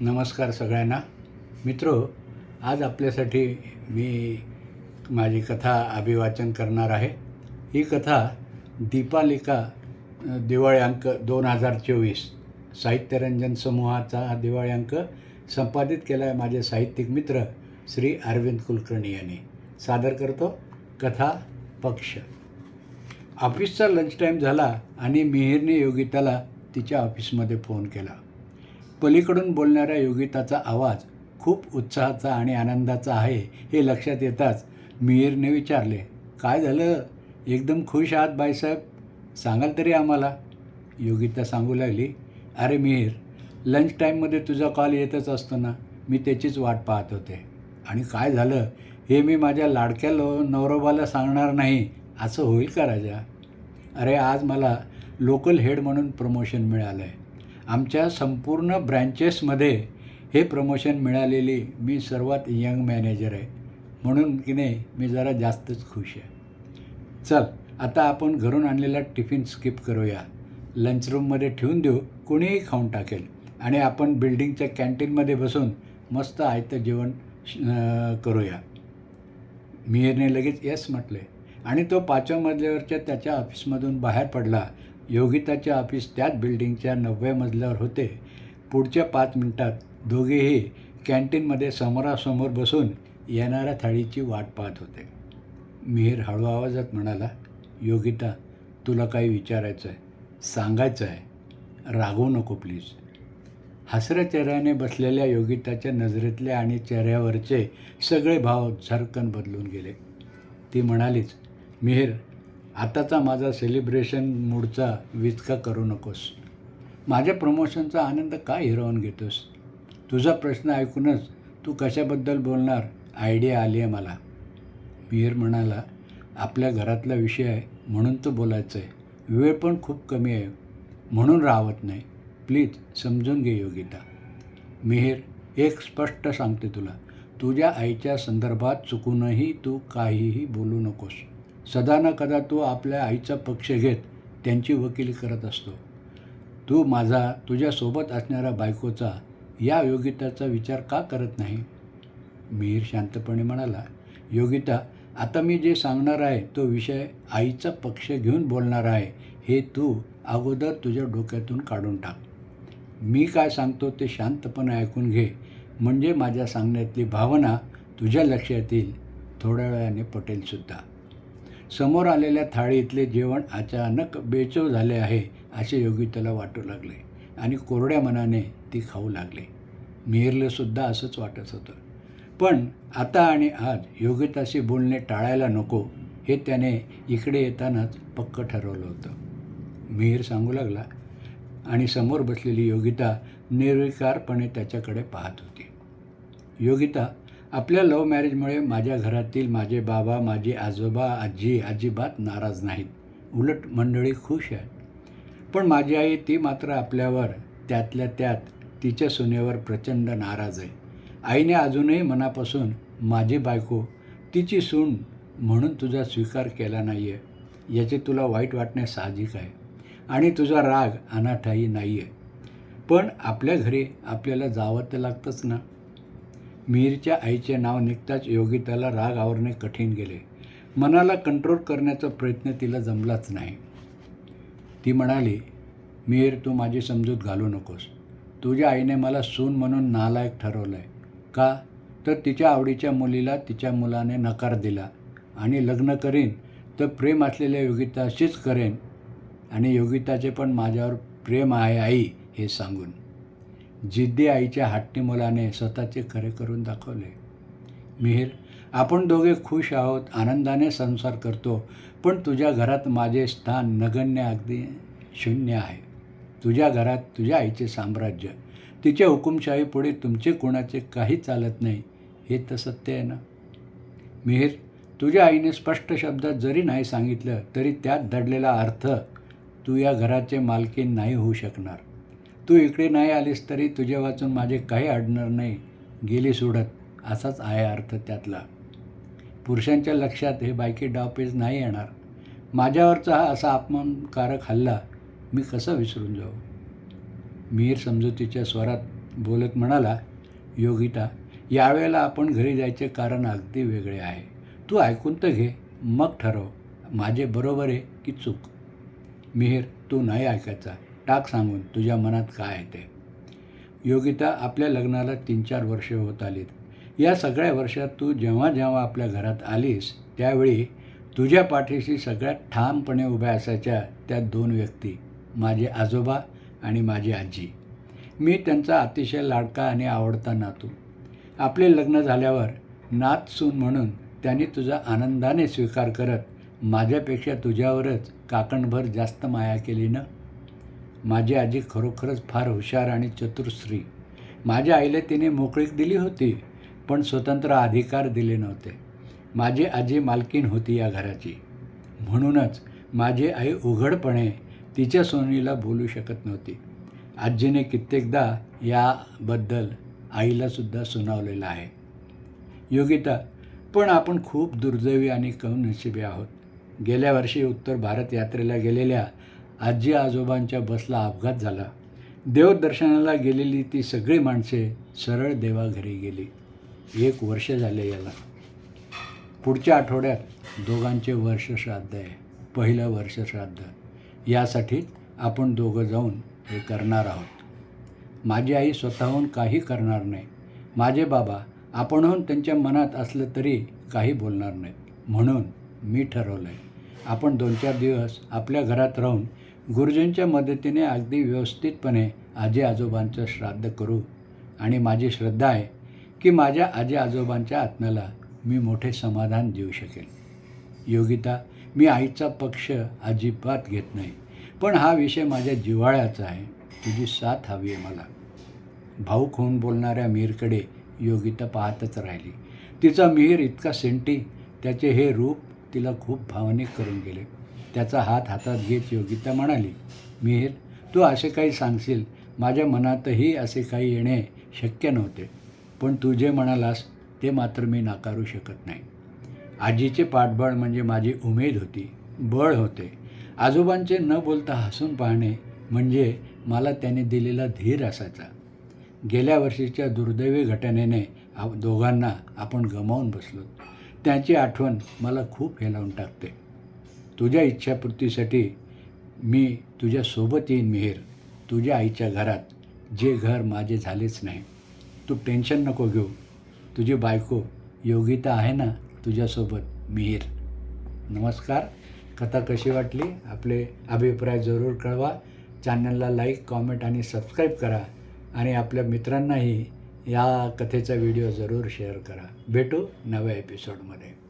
नमस्कार सगळ्यांना. मित्रो आज आपल्यासाठी मी माझी कथा अभिवाचन करणार आहे. ही कथा दीपालिका दिवाळी अंक दोन हजार चोवीस साहित्यरंजन समूहाचा हा दिवाळी अंक संपादित केला आहे माझे साहित्यिक मित्र श्री अरविंद कुलकर्णी यांनी. सादर करतो कथा पक्ष. ऑफिसचा लंच टाईम झाला आणि मिहिरने योगिताला तिच्या ऑफिसमध्ये फोन केला. पलीकडून बोलणाऱ्या योगिताचा आवाज खूप उत्साहाचा आणि आनंदाचा आहे हे लक्षात येताच मिहिरने विचारले काय झालं? एकदम खुश आहात बाईसाहेब? सांगाल तरी आम्हाला? योगिता सांगू लागली अरे मिहिर लंच टाईममध्ये तुझा कॉल येतच असतो ना मी त्याचीच वाट पाहत होते. आणि काय झालं? हे मी माझ्या लाडक्या लो नवरोबाला सांगणार नाही असं होईल का राजा? अरे आज मला लोकल हेड म्हणून प्रमोशन मिळालं आहे आमच्या संपूर्ण ब्रँचेसमध्ये हे प्रमोशन मिळालेली मी सर्वात यंग मॅनेजर आहे. म्हणून की नाही मी जरा जास्तच खुश आहे. चल आता आपण घरून आणलेला टिफिन स्किप करूया. लंच रूममध्ये ठेवून देऊ कोणीही खाऊन टाकेल. आणि आपण बिल्डिंगच्या कॅन्टीनमध्ये बसून मस्त आयतं जेवण करूया. मिहिरने लगेच येस म्हटले. आणि तो पाचव्या मजल्यावरच्या त्याच्या ऑफिसमधून बाहेर पडला. योगिताचे ऑफिस त्याच बिल्डिंगच्या नवव्या मजल्यावर होते. पुढच्या पाच मिनिटात दोघेही कॅन्टीनमध्ये समोरासमोर बसून येणाऱ्या थाळीची वाट पाहत होते. मिहीर हळू आवाजात म्हणाला योगिता तुला काही विचारायचं आहे सांगायचं आहे रागवू नको प्लीज हसऱ्या चेहऱ्याने बसलेल्या योगिताच्या नजरेतले आणि चेहऱ्यावरचे सगळे भाव झरकन बदलून गेले. ती म्हणालीच मिहीर आताचा माझा सेलिब्रेशन मूडचा विचका करू नकोस. माझ्या प्रमोशनचा आनंद का हिरावून घेतोस? तुझा प्रश्न ऐकूनच तू कशाबद्दल बोलणार? आयडिया आली आहे मला. मिहीर म्हणाला आपल्या घरातला विषय आहे म्हणून तो बोलायचं आहे वेळ पण खूप कमी आहे. म्हणून राहत नाही. प्लीज समजून घे योगिता. मिहीर एक स्पष्ट सांगते तुला. तुझ्या आईच्या संदर्भात चुकूनही तू काहीही बोलू नकोस. सदा ना कदा तो आपल्या आईचा पक्ष घेत त्यांची वकिली करत असतो. तू माझा तुझ्यासोबत असणाऱ्या बायकोचा या योगिताचा विचार का करत नाही? मिहीर शांतपणे म्हणाला योगिता आता मी जे सांगणार आहे तो विषय आईचा पक्ष घेऊन बोलणार आहे हे तू अगोदर तुझ्या डोक्यातून काढून टाक. मी काय सांगतो ते शांतपणे ऐकून घे. म्हणजे माझ्या सांगण्यातली भावना तुझ्या लक्षात येईल. थोड्या वेळाने पटेलसुद्धा. समोर आलेल्या थाळीतले जेवण अचानक बेचव झाले आहे असे योगिताला वाटू लागले आणि कोरड्या मनाने ती खाऊ लागली. मिहिरलेसुद्धा असंच वाटत होतं. पण आता आणि आज योगिताशी बोलणे टाळायला नको हे त्याने इकडे येतानाच पक्क ठरवलं होतं. मिहीर सांगू लागला आणि समोर बसलेली योगिता निर्विकारपणे त्याच्याकडे पाहत होती. योगिता आपल्या लव्ह मॅरेजमुळे माझ्या घरातील माझे बाबा माझे आजोबा आजी अजिबात नाराज नाहीत. उलट मंडळी खुश आहेत. पण माझी आई ती मात्र आपल्यावर त्यातल्या त्यात तिच्या सुनेवर प्रचंड नाराज आहे. आईने अजूनही मनापासून माझी बायको तिची सून म्हणून तुझा स्वीकार केला नाही आहे याचे तुला वाईट वाटणे साहजिक आहे. आणि तुझा राग अनाठाही नाही आहे पण आपल्या घरी आपल्याला जावं तर लागतंच ना. मीरच्या आईचे नाव निघताच योगिताला राग आवरणे कठीण गेले. मनाला कंट्रोल करण्याचा प्रयत्न तिला जमलाच नाही. ती म्हणाली मीर तू माझी समजूत घालू नकोस. तुझ्या आईने मला सून म्हणून नालायक ठरवलं आहे का? तर तिच्या आवडीच्या मुलीला तिच्या मुलाने नकार दिला आणि लग्न करीन तर प्रेम असलेल्या योगिताशीच करेन आणि योगिताचे पण माझ्यावर प्रेम आहे आई हे सांगून. जिद्दी आईच्या हट्टी मुलाने स्वतःचे खरे करून दाखवले. मिहीर आपण दोघे खुश आहोत आनंदाने संसार करतो पण तुझ्या घरात माझे स्थान नगण्य अगदी शून्य आहे. तुझ्या घरात तुझ्या आईचे साम्राज्य तिच्या हुकुमशाहीपुढे तुमचे कोणाचे काही चालत नाही हे तर सत्य आहे ना? मिहीर तुझ्या आईने स्पष्ट शब्दात जरी नाही सांगितलं तरी त्यात दडलेला अर्थ तू या घराचे मालकी नाही होऊ शकणार. तू इकडे नाही आलीस तरी तुझे वाचून माझे काही अडणार नाही. गेली सोडत. असाच आहे अर्थ त्यातला. पुरुषांच्या लक्षात हे बायकी डावपेच नाही येणार. माझ्यावरचा हा असा अपमानकारक हल्ला मी कसा विसरून जाऊ? मीर समजुतीच्या स्वरात बोलत म्हणाला योगिता यावेळेला आपण घरी जायचे कारण अगदी वेगळे आहे. तू ऐकून तर घे. मग ठरव. माझे बरोबर आहे की चूक. मिहीर तू नाही ऐकायचा. टाक सांगून तुझ्या मनात काय आहे ते. योगिता आपल्या लग्नाला तीन चार वर्षे होत आलीत. या सगळ्या वर्षात तू जेव्हा जेव्हा आपल्या घरात आलीस त्यावेळी तुझ्या पाठीशी सगळ्यात ठामपणे उभ्या असायच्या त्या दोन व्यक्ती माझे आजोबा आणि माझी आजी. मी त्यांचा अतिशय लाडका आणि आवडता नातू. आपले लग्न झाल्यावर नात सून म्हणून त्यांनी तुझा आनंदाने स्वीकार करत माझ्यापेक्षा तुझ्यावरच काकणभर जास्त माया केली ना? माझी आजी खरोखरच फार हुशार आणि चतुर स्त्री. माझ्या आईला तिने मोकळीक दिली होती पण स्वतंत्र अधिकार दिले नव्हते. माझी आजी मालकीन होती या घराची. म्हणूनच माझी आई उघडपणे तिच्या सोनीला बोलू शकत नव्हती. आजीने कित्येकदा याबद्दल आईलासुद्धा सुनावलेलं आहे. योगिता पण आपण खूप दुर्दैवी आणि कमनशिबी आहोत. गेल्या वर्षी उत्तर भारत यात्रेला गेलेल्या आजी आजोबांच्या बसला अपघात झाला. देवदर्शनाला गेलेली ती सगळी माणसे सरळ देवाघरी गेली. एक वर्ष झाले याला. पुढच्या आठवड्यात दोघांचे वर्ष श्राद्ध आहे. पहिलं वर्ष श्राद्ध. यासाठी आपण दोघं जाऊन हे करणार आहोत. माझी आई स्वतःहून काही करणार नाही. माझे बाबा आपणहून त्यांच्या मनात असलं तरी काही बोलणार नाहीत. म्हणून मी ठरवलं आहे आपण दोन चार दिवस आपल्या घरात राहून गुरुजींच्या मदतीने अगदी व्यवस्थितपणे आजी आजोबांचं श्राद्ध करू. आणि माझी श्रद्धा आहे की माझ्या आजी आजोबांच्या आत्म्याला मी मोठे समाधान देऊ शकेल योगिता मी आईचा पक्ष अजिबात घेत नाही पण हा विषय माझ्या जिव्हाळ्याचा आहे. तुझी साथ हवी आहे मला. भाऊक होऊन बोलणाऱ्या मीरकडे योगिता पाहतच राहिली. तिचा मिहीर इतका सेंटी त्याचे हे रूप तिला खूप भावनिक करून गेले. त्याचा हात हातात घेत योगिता म्हणाली मिहीर तू असे काही सांगशील? माझ्या मनातही असे काही येणे शक्य नव्हते. पण तू जे म्हणालास ते मात्र मी नाकारू शकत नाही. आजीचे पाठबळ म्हणजे माझी उमेद होती बळ होते. आजोबांचे न बोलता हसून पाहणे म्हणजे मला त्याने दिलेला धीर असायचा. गेल्या वर्षीच्या दुर्दैवी घटनेने दोघांना आपण गमावून बसलो. त्याची आठवण मला खूप हेलावून टाकते. तुझ्या इच्छापूर्तीसाठी मी तुझ्यासोबत येईन मिहीर. तुझ्या आईच्या घरात जे घर माझे झालेच नाही. तू टेन्शन नको घेऊ. तुझी बायको योगिता आहे ना तुझ्यासोबत मिहीर. नमस्कार. कथा कशी वाटली? आपले अभिप्राय जरूर कळवा. चॅनलला लाईक कॉमेंट आणि सबस्क्राईब करा. आणि आपल्या मित्रांनाही या कथेचा व्हिडिओ जरूर शेअर करा. भेटू नव्या एपिसोडमध्ये.